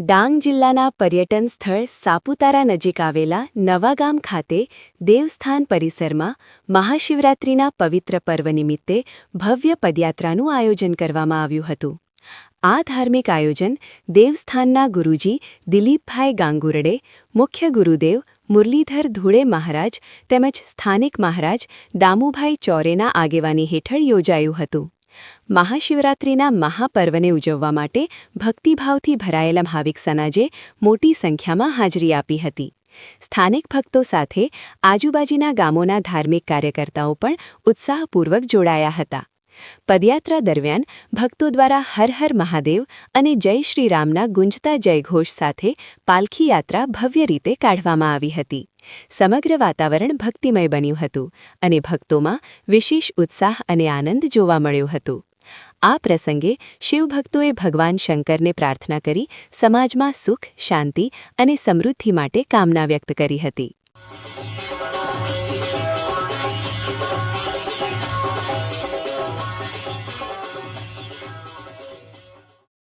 ડાંગ જિલ્લાના પર્યટન સ્થળ સાપુતારા નજીક આવેલા નવાગામ ખાતે દેવસ્થાન પરિસરમાં મહાશિવરાત્રિના પવિત્ર પર્વ નિમિત્તે ભવ્ય પદયાત્રાનું આયોજન કરવામાં આવ્યું હતું. આ ધાર્મિક આયોજન દેવસ્થાનના ગુરુજી દિલીપભાઈ ગાંગુરડે, મુખ્ય ગુરુદેવ મુરલીધર ધુળે મહારાજ તેમજ સ્થાનિક મહારાજ દામુભાઈ ચોરેના આગેવાની હેઠળ યોજાયું હતું. મહાશિવરાત્રિના મહાપર્વને ઉજવવા માટે ભક્તિભાવથી ભરાયેલા ભાવિક સનાજે મોટી સંખ્યામાં હાજરી આપી હતી. સ્થાનિક ભક્તો સાથે આજુબાજુના ગામોના ધાર્મિક કાર્યકર્તાઓ પણ ઉત્સાહપૂર્વક જોડાયા હતા. પદયાત્રા દરમિયાન ભક્તો દ્વારા હર હર મહાદેવ અને જય શ્રીરામના ગુંજતા જયઘોષ સાથે પાલખી યાત્રા ભવ્ય રીતે કાઢવામાં આવી હતી. સમગ્ર વાતાવરણ ભક્તિમય બન્યું હતું અને ભક્તોમાં વિશેષ ઉત્સાહ અને આનંદ જોવા મળ્યો હતો. આ પ્રસંગે શિવભક્તોએ ભગવાન શંકરને પ્રાર્થના કરી સમાજમાં સુખ, શાંતિ અને સમૃદ્ધિ માટે કામના વ્યક્ત કરી હતી.